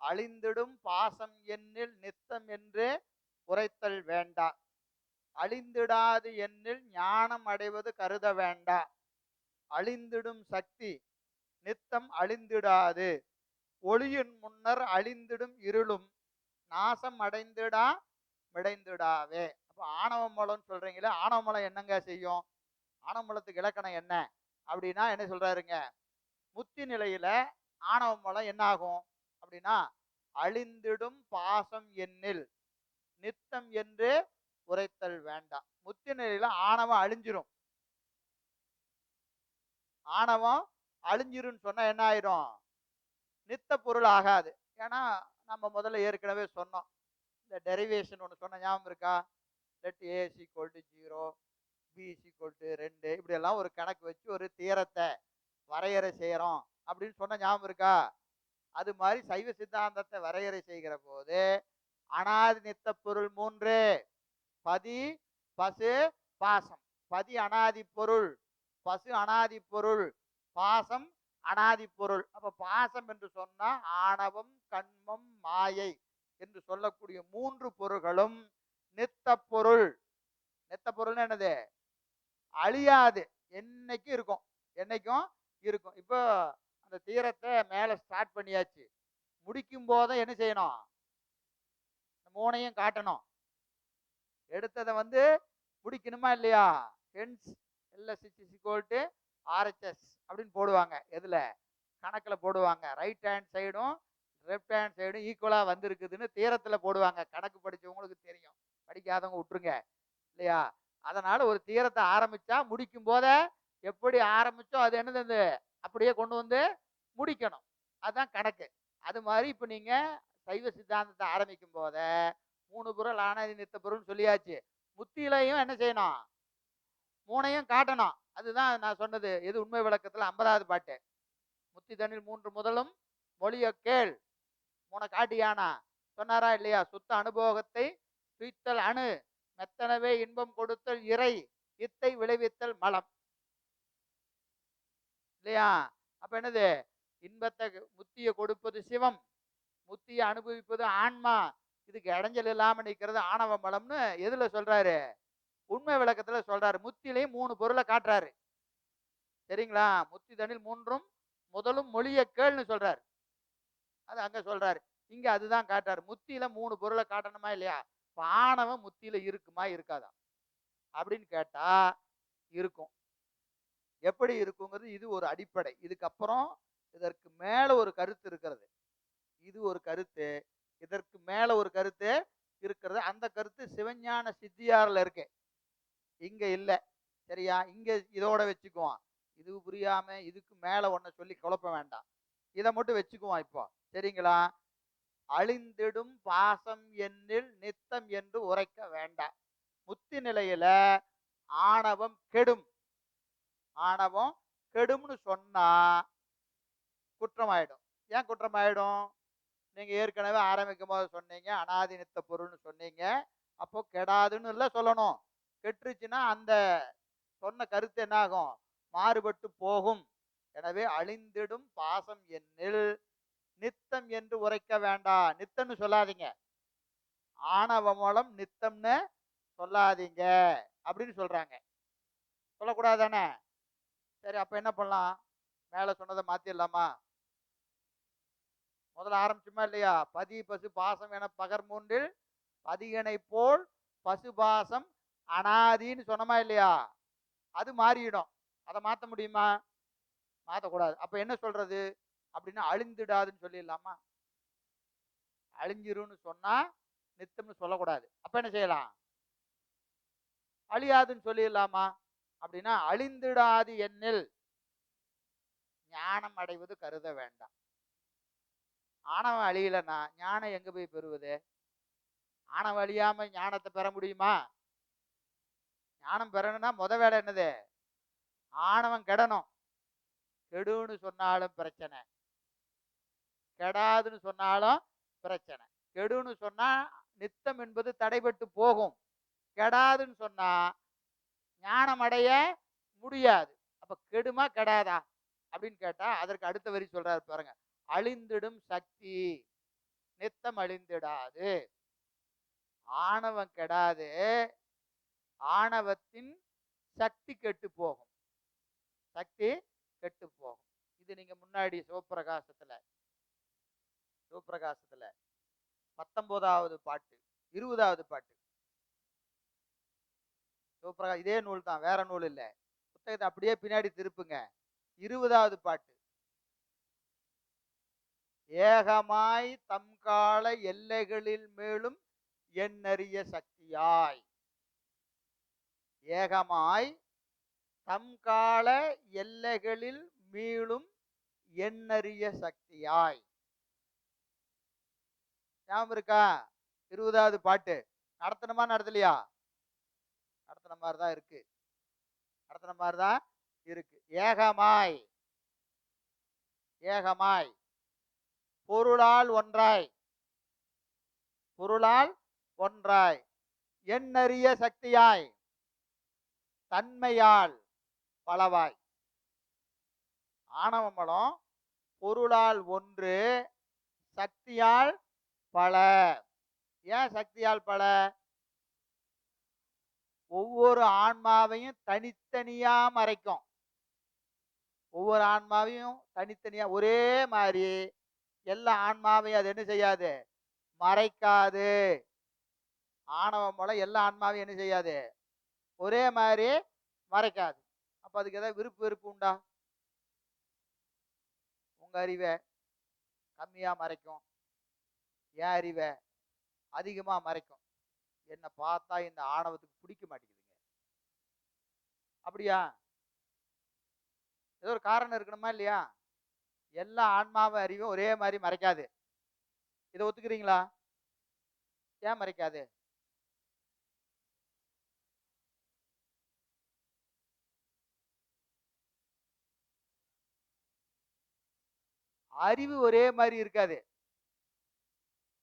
அழிந்திடும் பாசம் எண்ணில் நித்தம் என்று உரைத்தல் வேண்டா. அழிந்திடாது எண்ணில் ஞானம் அடைவது கருத வேண்டா. அழிந்திடும் சக்தி நித்தம் அழிந்திடாது. ஒளியின் முன்னர் அழிந்திடும் இருளும் நாசம் அடைந்திடா விடைந்திடாவே அப்போ ஆணவ மூலம் சொல்றீங்களே ஆணவ மூலம் என்னங்க செய்யும்? ஆணவ மூலத்துக்கு இலக்கணம் என்ன? அப்படின்னா என்ன சொல்றாருங்க? முத்தி நிலையில ஆணவ மூலம் என்ன ஆகும்? அப்படின்னா அழிந்திடும் பாசம் எண்ணில் நித்தம் என்று உரைத்தல் வேண்டாம். முத்தி நிலையில ஆணவம் அழிஞ்சிரும். ஆணவம் அழிஞ்சிரும்னு சொன்னா என்ன ஆயிரும்? நித்த பொருள் ஆகாது. ஏன்னா நம்ம முதல்ல ஏற்கனவே சொன்னோம். இந்த டெரிவேஷன் ஒன்று சொன்ன ஞாபகம் இருக்கா? Let A is equal zero B is equal ரெண்டு இப்படியெல்லாம் ஒரு கணக்கு வச்சு ஒரு தீரத்தை வரையறை செய்கிறோம் அப்படின்னு சொன்ன ஞாபகம் இருக்கா? அது மாதிரி சைவ சித்தாந்தத்தை வரையறை செய்கிற போது அனாதி நித்த பொருள் மூன்று. பதி பசு பாசம். பதி அனாதி பொருள் பசு அனாதி பொருள் பாசம் அனாதி பொருள். அப்ப பாசம் என்று சொன்னா ஆணவம் கண்மம் மாயை என்று சொல்லக்கூடிய மூன்று பொருள்களும் நித்த பொருள். நித்த பொருள்னு என்னது? அழியாது. என்னைக்கும் இருக்கும். என்னைக்கும் இருக்கும். இப்போ அந்த தீரத்தை மேலே ஸ்டார்ட் பண்ணியாச்சு. முடிக்கும் போதே என்ன செய்யணும்? இந்த மூணையும் காட்டணும். எடுத்ததை வந்து முடிக்கணுமா இல்லையா? ஹென்ஸ் எல்எஸ்ஹெச் சிக்வல்ட்டு ஆர்ஹெச்எஸ் அப்படின்னு போடுவாங்க. எதில்? கணக்கில் போடுவாங்க. ரைட் ஹேண்ட் சைடும் லெஃப்ட் ஹேண்ட் சைடும் ஈக்குவலாக வந்திருக்குதுன்னு தீரத்தில் போடுவாங்க. கணக்கு படிச்சவங்களுக்கு தெரியும். படிக்காதவங்க விட்டுருங்க. இல்லையா? அதனால ஒரு தீரத்தை ஆரம்பிச்சா முடிக்கும் போதே எப்படி ஆரம்பித்தோ அது என்னது அப்படியே கொண்டு வந்து முடிக்கணும். அதுதான் கணக்கு. அது மாதிரி இப்போ நீங்க சைவ சித்தாந்தத்தை ஆரம்பிக்கும் போத மூணு பொருள் ஆனதி நித்த பொருள்னு சொல்லியாச்சு. முத்தியிலையும் என்ன செய்யணும்? மூணையும் காட்டணும். அதுதான் நான் சொன்னது. எது உண்மை விளக்கத்துல ஐம்பதாவது பாட்டு. முத்தி தண்ணில் மூன்று முதலும் மொழிய கேள். மூணை காட்டியானா? சொன்னாரா இல்லையா? சுத்த அனுபோகத்தை துய்த்தல் அணு. மெத்தனவே இன்பம் கொடுத்தல் இறை. இத்தை விளைவித்தல் மலம். இல்லையா? அப்ப என்னது? இன்பத்தை முத்திய கொடுப்பது சிவம் முத்திய அனுபவிப்பது ஆன்மா. இதுக்கு இடைஞ்சல் இல்லாம நிக்கிறது ஆணவ மலம்னு எதுல சொல்றாரு? உண்மை விளக்கத்துல சொல்றாரு. முத்திலையும் மூணு பொருளை காட்டுறாரு. சரிங்களா? முத்தி தனில் மூன்றும் முதலும் மொழிய கேள்னு சொல்றாரு. அது அங்க சொல்றாரு. இங்க அதுதான் காட்டுறாரு. முத்தியில மூணு பொருளை காட்டணுமா இல்லையா? ஆணவம் முத்தியில இருக்குமா இருக்காதா? அப்படின்னு கேட்டா இருக்கும். எப்படி இருக்குங்கிறது இது ஒரு அடிப்படை. இதுக்கப்புறம் இதற்கு மேல ஒரு கருத்து இருக்கிறது. இது ஒரு கருத்து. இதற்கு மேல ஒரு கருத்து இருக்கிறது. அந்த கருத்து சிவஞான சித்தியாரில் இருக்கு. இங்க இல்ல. சரியா? இங்க இதோட வச்சுக்குவோம் இது புரியாம இதுக்கு மேல ஒன்ன சொல்லி குழப்ப வேண்டாம். இதை மட்டும் வச்சுக்குவோம் இப்போ. சரிங்களா? அழிந்திடும் பாசம் என்னில் நித்தம் என்று உரைக்க வேண்டாம். முத்தி நிலையில ஆணவம் கெடும். ஆணவம் கெடும்னு சொன்னா குற்றமாயிடும். ஏன் குற்றமாயிடும்? நீங்க ஏற்கனவே ஆரம்பிக்கும் போது சொன்னீங்க அனாதி நித்த பொருள்னு சொன்னீங்க. அப்போ கெடாதுன்னு இல்லை சொல்லணும். கெட்டுருச்சுன்னா அந்த சொன்ன கருத்து என்ன ஆகும் மாறுபட்டு போகும். எனவே அழிந்திடும் பாசம் என்னில். நித்தம் என்று உரைக்க வேண்டாம் நித்தம்னு சொல்லாதீங்க. ஆணவ மூலம் நித்தம்னு சொல்லாதீங்க. அப்படின்னு சொல்றாங்க. சொல்லக்கூடாது தானே சரி அப்ப என்ன பண்ணலாம்? மேல சொன்னதை மாத்திடலாமா முதல்ல ஆரம்பிச்சுமா இல்லையா? பதி பசு பாசம் என பகர் மூன்றில் பதிகனை போல் பசு பாசம் அனாதின்னு சொன்னமா இல்லையா? அது மாறிடும். அதை மாத்த முடியுமா? மாத்தக்கூடாது அப்ப என்ன சொல்றது? அப்படின்னா அழிந்துடாதுன்னு சொல்லிடலாமா? அழிஞ்சிரும்னு சொன்னா நித்தம்னு சொல்லக்கூடாது. அப்ப என்ன செய்யலாம்? அழியாதுன்னு சொல்லிடலாமா? அப்படின்னா அழிந்துடாது எண்ணில் ஞானம் அடைவது கருத வேண்டாம். ஆணவம் அழியலன்னா ஞானம் எங்க போய் பெறுவது? ஆணவம் அழியாம ஞானத்தை பெற முடியுமா? ஞானம் பெறணும்னா முத வேலை என்னது? ஆணவம் கெடணும். கெடுன்னு சொன்னாலும் பிரச்சனை. கெடாதுன்னு சொன்னாலும் பிரச்சனை. கெடுன்னு சொன்னா நித்தம் என்பது தடைபட்டு போகும். கெடாதுன்னு சொன்னா ஞானம் அடைய முடியாது. அப்ப கெடுமா கெடாதா? அப்படின்னு கேட்டா அதற்கு அடுத்த வரி சொல்றாரு பாருங்க. அழிந்திடும் சக்தி. நித்தம் அழிந்திடாது. ஆணவம் கெடாது. ஆணவத்தின் சக்தி கெட்டு போகும். சக்தி கெட்டு போகும். இது நீங்க முன்னாடி சிவப்பிரகாசத்துல சிவப்பிரகாசத்துல பத்தொன்பதாவது பாட்டு இருபதாவது பாட்டு. சிவப்பிரகா இதே நூல் தான் வேற நூல் இல்ல. புத்தகத்தை அப்படியே பின்னாடி திருப்புங்க. இருபதாவது பாட்டு. ஏகமாய் தம்கால எல்லைகளில் மேலும் எண்ணறிய சக்தியாய். ஏகமாய் தம்கால எல்லைகளில் மீளும் எண்ணறிய சக்தியாய். ஞாபகம் இருக்கா? இருபதாவது பாட்டு. நடத்தணுமா நடத்தலையா? நடத்தின மாதிரி தான் இருக்கு. நடத்தின மாதிரி தான் இருக்கு. ஏகமாய். ஏகமாய். பொருளால் ஒன்றாய். பொருளால் ஒன்றாய். எண்ணறிய சக்தியாய். தன்மையால் பலவாய். ஆணவமலம் பொருளால் ஒன்று சக்தியால் பல. ஏன் சக்தியால் பல? ஒவ்வொரு ஆன்மாவையும் தனித்தனியா மறைக்கும். ஒவ்வொரு ஆன்மாவையும் தனித்தனியா ஒரே மாதிரி எல்லா ஆன்மாவையும் அது என்ன செய்யாது? மறைக்காது. ஆணவம் போல எல்லா ஆன்மாவையும் என்ன செய்யாது? ஒரே மாதிரி மறைக்காது. அப்ப அதுக்கு ஏதாவது விருப்பு வெறுப்பு உண்டா? உங்க அறிவை கம்மியா மறைக்கும். என் அறிவை அதிகமா மறைக்கும். என்னை பார்த்தா இந்த ஆணவத்துக்கு பிடிக்க மாட்டேங்குதுங்க. அப்படியா? ஏதோ ஒரு காரணம் இருக்கணுமா இல்லையா? எல்லா ஆன்மாவை அறிவும் ஒரே மாதிரி மறைக்காது. இதை ஒத்துக்கிறீங்களா? ஏன் மறைக்காது? அறிவு ஒரே மாதிரி இருக்காது.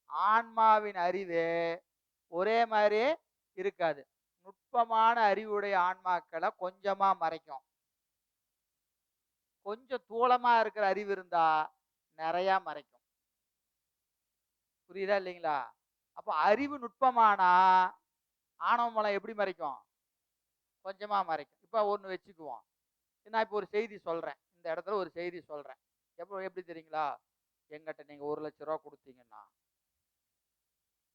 ஆன்மாவின் அறிவு ஒரே மாதிரி இருக்காது. நுட்பமான அறிவுடைய ஆன்மாக்களை கொஞ்சமா மறைக்கும். கொஞ்சம் தூளமா இருக்கிற அறிவு இருந்தா நிறைய மறைக்கும். புரியுதா இல்லைங்களா? அப்போ அறிவு நுட்பமானா ஆணவமலம் எப்படி மறைக்கும்? கொஞ்சமா மறைக்கும். இப்போ ஒன்று வச்சுக்குவோம். நான் இப்போ ஒரு செய்தி சொல்றேன். இந்த இடத்துல ஒரு செய்தி சொல்றேன். எப்போ எப்படி தெரியுங்களா? எங்கிட்ட நீங்க ஒரு லட்ச ரூபா கொடுத்தீங்கன்னா.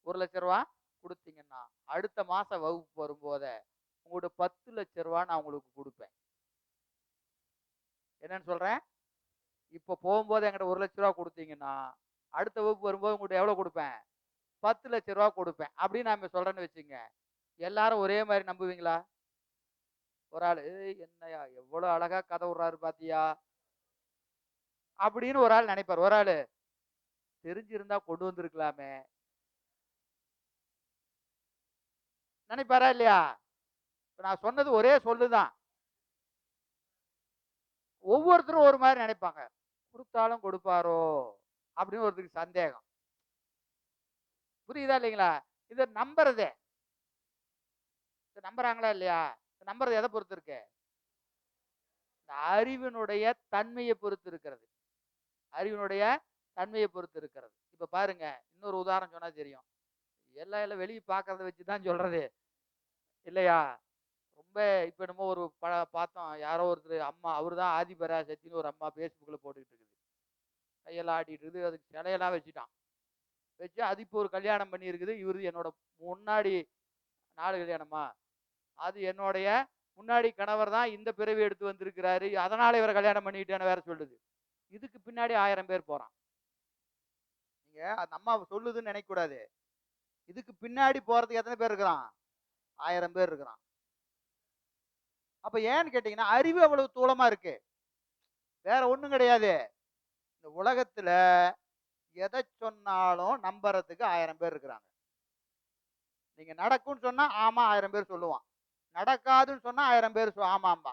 ஒரு லட்ச ரூபா கொடுத்தீங்கன்னா அடுத்த மாசம் வகுப்பு வரும்போத உங்களோட பத்து லட்ச ரூபா நான் உங்களுக்கு கொடுப்பேன். என்னன்னு சொல்றேன்? இப்போ போகும்போது என்கிட்ட ஒரு லட்ச ரூபா கொடுத்தீங்கன்னா அடுத்த வகுப்பு வரும்போது உங்கள்கிட்ட எவ்வளோ கொடுப்பேன்? பத்து லட்ச ரூபா கொடுப்பேன். அப்படின்னு நான் சொல்றேன்னு வச்சுங்க. எல்லாரும் ஒரே மாதிரி நம்புவீங்களா? ஒரு ஆள் என்னையா எவ்வளோ அழகா கதை விடுறாரு பாத்தியா? அப்படின்னு ஒரு ஆள் நினைப்பார். ஒரு ஆள் தெரிஞ்சிருந்தா கொண்டு வந்திருக்கலாமே. நினைப்பாரா இல்லையா? இப்போ நான் சொன்னது ஒரே சொல்லுதான். ஒவ்வொருத்தரும் ஒரு மாதிரி நினைப்பாங்க. கொடுத்தாலும் கொடுப்பாரோ? அப்படின்னு ஒருத்தருக்கு சந்தேகம். புரியுதா இல்லைங்களா? இத நம்புறதே. இதை நம்புறாங்களா இல்லையா? நம்புறது எதை பொறுத்து இருக்கு? இந்த அறிவினுடைய தன்மையை பொறுத்து இருக்கிறது. அறிவினுடைய தன்மையை பொறுத்து இருக்கிறது. இப்ப பாருங்க இன்னொரு உதாரணம் சொன்னா தெரியும். எல்லாம் எல்லாம் வெளியே பார்க்கறத வச்சுதான் சொல்றது. இல்லையா? ரொம்ப இப்போ என்னமோ ஒரு பட பார்த்தோம் யாரோ ஒருத்தர் அம்மா அவர் தான் ஆதிபராசக்தின்னு ஒரு அம்மா ஃபேஸ்புக்கில் போட்டுக்கிட்டு இருக்குது. கையெல்லாம் ஆட்டிட்டு இருக்குது. அதுக்கு சிலையெல்லாம் வச்சுட்டான். வச்சு அது இப்போ ஒரு கல்யாணம் பண்ணியிருக்குது. இவர் என்னோட முன்னாடி நாலு கல்யாணமா? அது என்னுடைய முன்னாடி கணவர் தான் இந்த பிறவி எடுத்து வந்திருக்கிறாரு. அதனால இவரை கல்யாணம் பண்ணிக்கிட்டேன்னு வேற சொல்லுது. இதுக்கு பின்னாடி ஆயிரம் பேர் போறான். நீங்க அந்த அம்மா சொல்லுதுன்னு நினைக்கக்கூடாது. இதுக்கு பின்னாடி போறதுக்கு எத்தனை பேர் இருக்கிறான்? ஆயிரம் பேர் இருக்கிறான். அப்ப ஏன்னு கேட்டீங்கன்னா அறிவு அவ்வளவு தூளமா இருக்கு. வேற ஒண்ணும் கிடையாது. இந்த உலகத்துல எதை சொன்னாலும் நம்புறதுக்கு ஆயிரம் பேர் இருக்கிறாங்க. நீங்க நடக்கும்னு சொன்னா ஆமா ஆயிரம் பேர் சொல்லுவான். நடக்காதுன்னு சொன்னா ஆயிரம் பேர் ஆமா ஆமா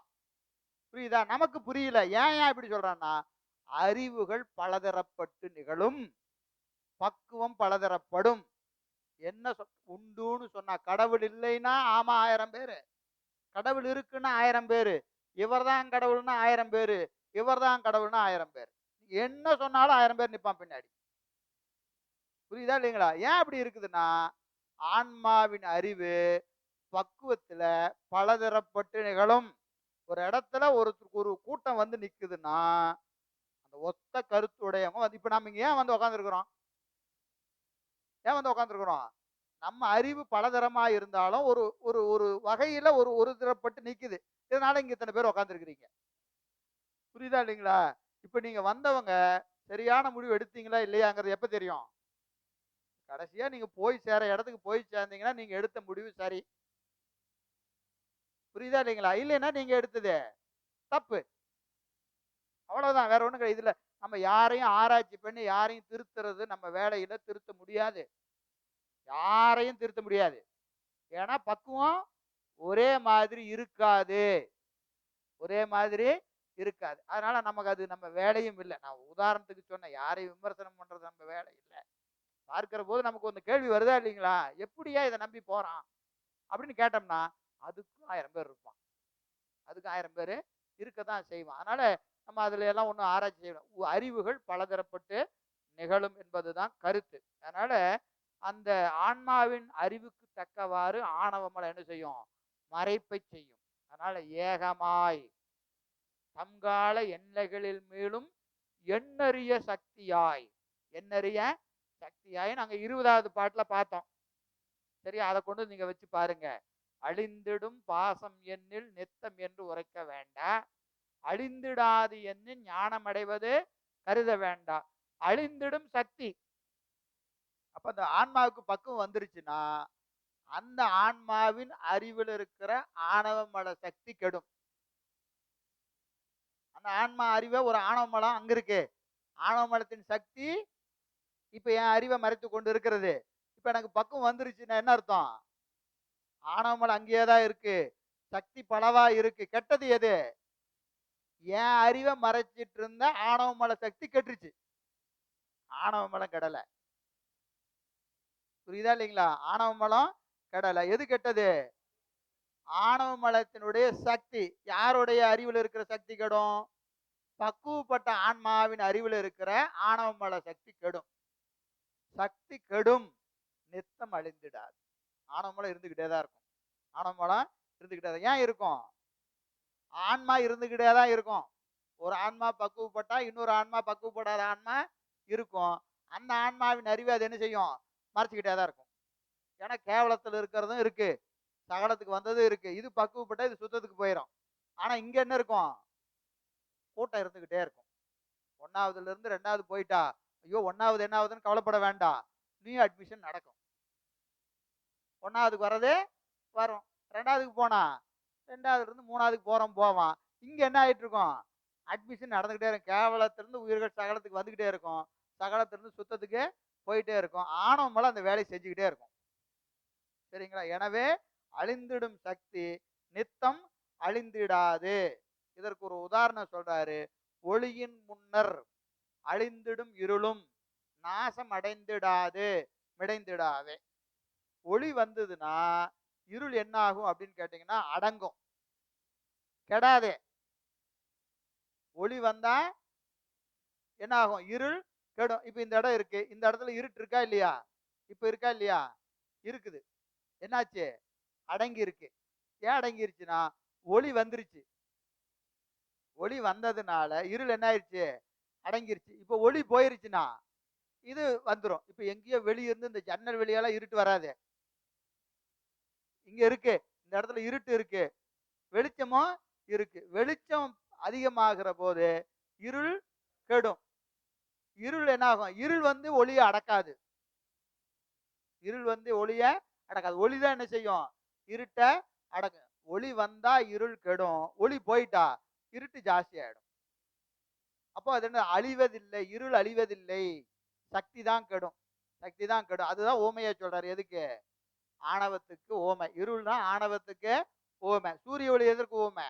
புரியுதா? நமக்கு புரியல. ஏன் ஏன் இப்படி சொல்றான்னா அறிவுகள் பலதரப்பட்டு நிகழும். பக்குவம் பலதரப்படும். என்ன சொ- உண்டுன்னு சொன்னா கடவுள் இல்லைன்னா ஆமா ஆயிரம் பேரு. கடவுள் இருக்குன்னா ஆயிரம் பேர். இவர் தான் கடவுள்னா ஆயிரம் பேரு. இவர்தான் கடவுள்னா ஆயிரம் பேர். என்ன சொன்னாலும் ஆயிரம் பேர் நிற்பான் பின்னாடி. புரியுதா இல்லைங்களா? ஏன் அப்படி இருக்குதுன்னா ஆன்மாவின் அறிவு பக்குவத்துல பலதரப்பட்டு நிகழும். ஒரு இடத்துல ஒரு ஒரு கூட்டம் வந்து நிற்குதுன்னா அந்த ஒத்த கருத்துடையவங்க வந்து இப்போ நம்ம ஏன் வந்து உட்காந்துருக்குறோம் ஏன் வந்து உட்காந்துருக்குறோம் நம்ம அறிவு பலதரமா இருந்தாலும் ஒரு ஒரு ஒரு வகையில ஒரு ஒரு தரப்பட்டு நிக்குது. இதனால இங்க இத்தனை பேர் உட்காந்துருக்கிறீங்க புரியுதா இல்லைங்களா? இப்ப நீங்க வந்தவங்க சரியான முடிவு எடுத்தீங்களா இல்லையாங்கிறது எப்ப தெரியும்? கடைசியா நீங்க போய் சேர இடத்துக்கு போய் சேர்ந்தீங்கன்னா நீங்க எடுத்த முடிவு சரி. புரியுதா இல்லைங்களா? இல்லைன்னா நீங்க எடுத்தது தப்பு. அவ்வளவுதான். வேற ஒண்ணும் கிடையாது. இதுல நம்ம யாரையும் ஆராய்ச்சி பண்ணி யாரையும் திருத்துறது நம்ம வேலையில திருத்த முடியாது. யாரையும் திருத்த முடியாது. ஏன்னா பக்குவம் ஒரே மாதிரி இருக்காது. ஒரே மாதிரி இருக்காது. அதனால நமக்கு அது நம்ம வேலையும் இல்லை. நான் உதாரணத்துக்கு சொன்னேன் யாரையும் விமர்சனம் பண்றது நம்ம வேலை இல்லை. பார்க்கிற போது நமக்கு ஒன்று கேள்வி வருதா இல்லைங்களா? எப்படியா இதை நம்பி போறான்? அப்படின்னு கேட்டோம்னா அதுக்கும் ஆயிரம் பேர் இருப்பான். அதுக்கு ஆயிரம் பேர் இருக்க தான் செய்வான். அதனால நம்ம அதுல எல்லாம் ஒன்றும் ஆராய்ச்சி செய்யணும் உ- அறிவுகள் பலதரப்பட்டு நிகழும் என்பதுதான் கருத்து. அதனால அந்த ஆன்மாவின் அறிவுக்கு தக்கவாறு ஆணவமலை என்ன செய்யும்? மறைப்பை செய்யும். அதனால ஏகமாய் தங்கால எண்ணெய்களில் மேலும் எண்ணறிய சக்தியாய். எண்ணறிய சக்தியாய் நாங்கள் இருபதாவது பாட்டில் பார்த்தோம். சரி அதை கொண்டு நீங்க வச்சு பாருங்க. அழிந்திடும் பாசம் எண்ணில் நித்தம் என்று உரைக்க வேண்டாம் அழிந்திடாது என்று ஞானம் அடைவது கருத வேண்டாம் அழிந்திடும் சக்தி அப்ப அந்த ஆன்மாவுக்கு பக்குவம் வந்துருச்சுன்னா அந்த ஆன்மாவின் அறிவில் இருக்கிற ஆணவ மல சக்தி கெடும். அந்த ஆன்மா அறிவை ஒரு ஆணவ மலம் அங்க இருக்கு. ஆணவ மலத்தின் சக்தி இப்ப என் அறிவை மறைத்து கொண்டு இருக்கிறது. இப்ப எனக்கு பக்குவம் வந்துருச்சுன்னா என்ன அர்த்தம்? ஆணவ மலம் அங்கேயே தான் இருக்கு. சக்தி பலவா இருக்கு. கெட்டது எது? என் அறிவை மறைச்சிட்டு இருந்த ஆணவ மல சக்தி கெட்டுருச்சு. ஆணவ மலம் கெடலை. புரியுதா இல்லைங்களா? ஆணவ மலம் கெடல. எது கெட்டது? ஆணவ மலத்தினுடைய சக்தி. யாருடைய அறிவில் இருக்கிற சக்தி கெடும்? பக்குவப்பட்ட ஆன்மாவின் அறிவில் இருக்கிற ஆணவ மல சக்தி கெடும். சக்தி கெடும். நித்தம் அழிந்துடாது. ஆணவ மலம் இருந்துகிட்டே தான் இருக்கும். ஆணவ மலம் இருந்துகிட்டே ஏன் இருக்கும்? ஆன்மா இருந்துகிட்டே தான் இருக்கும். ஒரு ஆன்மா பக்குவப்பட்டா இன்னொரு ஆன்மா பக்குவப்படாத ஆன்மா இருக்கும். அந்த ஆன்மாவின் அறிவு அது என்ன செய்யும்? மறைச்சிக்கிட்டே தான் இருக்கும். ஏன்னா கேவலத்தில் இருக்கிறதும் இருக்கு. சகலத்துக்கு வந்ததும் இருக்கு. இது பக்குவப்பட்டா இது சுத்தத்துக்கு போயிடும் ஆனா இங்க என்ன இருக்கும்? கூட்டம் இருந்துக்கிட்டே இருக்கும். ஒன்னாவதுல இருந்து ரெண்டாவது போயிட்டா ஐயோ ஒன்றாவது என்ன ஆகுதுன்னு கவலைப்பட வேண்டாம் நியூ அட்மிஷன் நடக்கும். ஒன்னாவதுக்கு வர்றதே வரும். ரெண்டாவதுக்கு போனா ரெண்டாவதுல இருந்து மூணாவதுக்கு போகிறோம் போவான் இங்க என்ன ஆகிட்டு இருக்கோம்? அட்மிஷன் நடந்துக்கிட்டே இருக்கும். கேவலத்திலேருந்து உயிர்கள் சகலத்துக்கு வந்துகிட்டே இருக்கும். சகலத்திலேருந்து சுத்தத்துக்கு போயிட்டே இருக்கும். ஆணவம் மேல அந்த வேலையை செஞ்சுக்கிட்டே இருக்கும். சரிங்களா? எனவே அழிந்திடும் சக்தி நித்தம் அழிந்திடாது. இதற்கு ஒரு உதாரணம் சொல்றாரு. ஒளியின் முன்னர் அழிந்திடும் இருளும் நாசம் அடைந்திடாது மிடைந்திடாது. ஒளி வந்ததுன்னா இருள் என்ன ஆகும் அப்படின்னு கேட்டீங்கன்னா அடங்கும். கெடாதே. ஒளி வந்தா என்ன ஆகும் இருள் கெடும் இப்போ இந்த இடம் இருக்கு. இந்த இடத்துல இருட்டு இருக்கா இல்லையா? இப்போ இருக்கா இல்லையா? இருக்குது. என்னாச்சு? அடங்கி இருக்கு. ஏன் அடங்கிருச்சுன்னா ஒளி வந்துருச்சு. ஒளி வந்ததுனால இருள் என்ன ஆயிடுச்சு அடங்கிருச்சு. இப்போ ஒளி போயிருச்சுன்னா இது வந்துடும் இப்போ எங்கேயோ வெளிய இருந்து இந்த ஜன்னல் வெளியெல்லாம் இருட்டு வராது. இங்க இருக்கு. இந்த இடத்துல இருட்டு இருக்கு. வெளிச்சமும் இருக்கு. வெளிச்சம் அதிகமாகிற போது இருள் கெடும். இருள் என்ன ஆகும்? இருள் வந்து ஒளியை அடக்காது. இருள் வந்து ஒளிய அடக்காது. ஒளி தான் என்ன செய்யும்? இருட்ட அடக்கும் ஒளி வந்தா இருள் கெடும். ஒளி போயிட்டா இருட்டு ஜாஸ்தி ஆயிடும். அப்போ அது என்ன? அழிவதில்லை. இருள் அழிவதில்லை. சக்தி தான் கெடும். சக்தி தான் கெடும். அதுதான் ஓமையா சொல்றாரு. எதுக்கு? ஆணவத்துக்கு ஓமை. இருள் தான் ஆணவத்துக்கு ஓமை. சூரிய ஒளி எதற்கு ஓமை?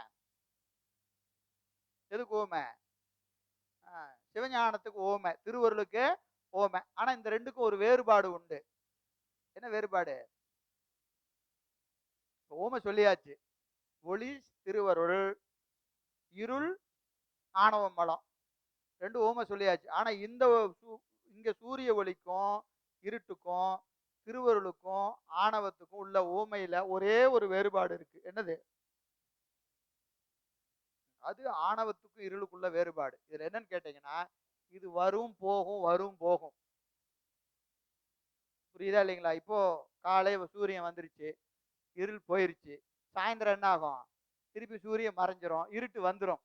எதுக்கு ஓமை? சிவஞானத்துக்கு ஓமை திருவருளுக்கு ஓமை. ஆனா இந்த ரெண்டுக்கும் ஒரு வேறுபாடு உண்டு. என்ன வேறுபாடு? ஓமை சொல்லியாச்சு. ஒளி திருவருள் இருள் ஆணவ மலம். ரெண்டு ஓமை சொல்லியாச்சு. ஆனா இந்த சூ- இங்க சூரிய ஒளிக்கும் இருட்டுக்கும் திருவருளுக்கும் ஆணவத்துக்கும் உள்ள ஊமையில ஒரே ஒரு வேறுபாடு இருக்கு. என்னது? அது ஆணவத்துக்கும் இருளுக்குள்ள வேறுபாடு. இதுல என்னன்னு கேட்டீங்கன்னா இது வரும் போகும் வரும் போகும். புரியுதா இல்லைங்களா? இப்போ காலை சூரியன் வந்துருச்சு இருள் போயிருச்சு சாயந்தரம் என்ன ஆகும்? திருப்பி சூரியன் மறைஞ்சிரும் இருட்டு வந்துடும்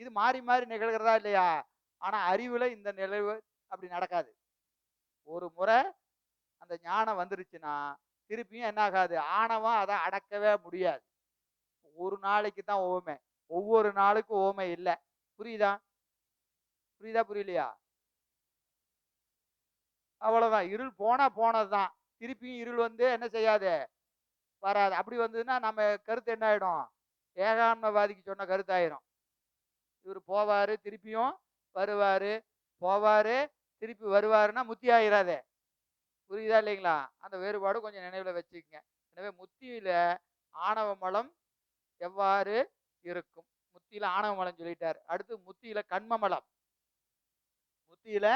இது மாறி மாறி நிகழ்கிறதா இல்லையா? ஆனா அறிவுல இந்த நிகழ்வு அப்படி நடக்காது. ஒரு முறை அந்த ஞானம் வந்துருச்சுன்னா திருப்பியும் என்ன ஆகாது? ஆணவம் அதை அடக்கவே முடியாது. ஒரு நாளைக்கு தான் ஓமை ஒவ்வொரு நாளுக்கும் ஓமை இல்லை. புரியுதா? புரியுதா புரியலையா? அவ்வளவுதான். இருள் போனா போனதுதான். திருப்பியும் இருள் வந்து என்ன செய்யாது? வராது. அப்படி வந்ததுன்னா நம்ம கருத்து என்ன ஆயிடும்? ஏகான்மவாதிக்கு சொன்ன கருத்தாயிரும். இவர் போவாரு திருப்பியும் வருவாரு போவாரு திருப்பி வருவாருன்னா முத்தி ஆயிராதே. புரியுதா இல்லைங்களா? அந்த வேறுபாடு கொஞ்சம் நினைவில் வச்சுக்கோங்க. எனவே முத்தியில ஆணவ மலம் எவ்வாறு இருக்கும். முத்தியில ஆணவ மலம் சொல்லிட்டார். அடுத்து முத்தியில கண்ம மலம். முத்தியில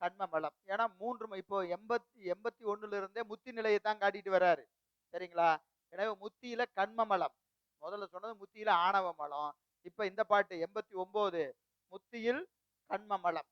கண்ம மலம். ஏன்னா மூன்று இப்போ எண்பத்தி எண்பத்தி ஒண்ணுல இருந்தே முத்தி நிலையை தான் காட்டிட்டு வர்றாரு சரிங்களா? எனவே முத்தியில கண்ம மலம். முதல்ல சொன்னது முத்தியில ஆணவ மலம். இப்ப இந்த பாட்டு எண்பத்தி ஒன்பது முத்தியில் கண்ம மலம்.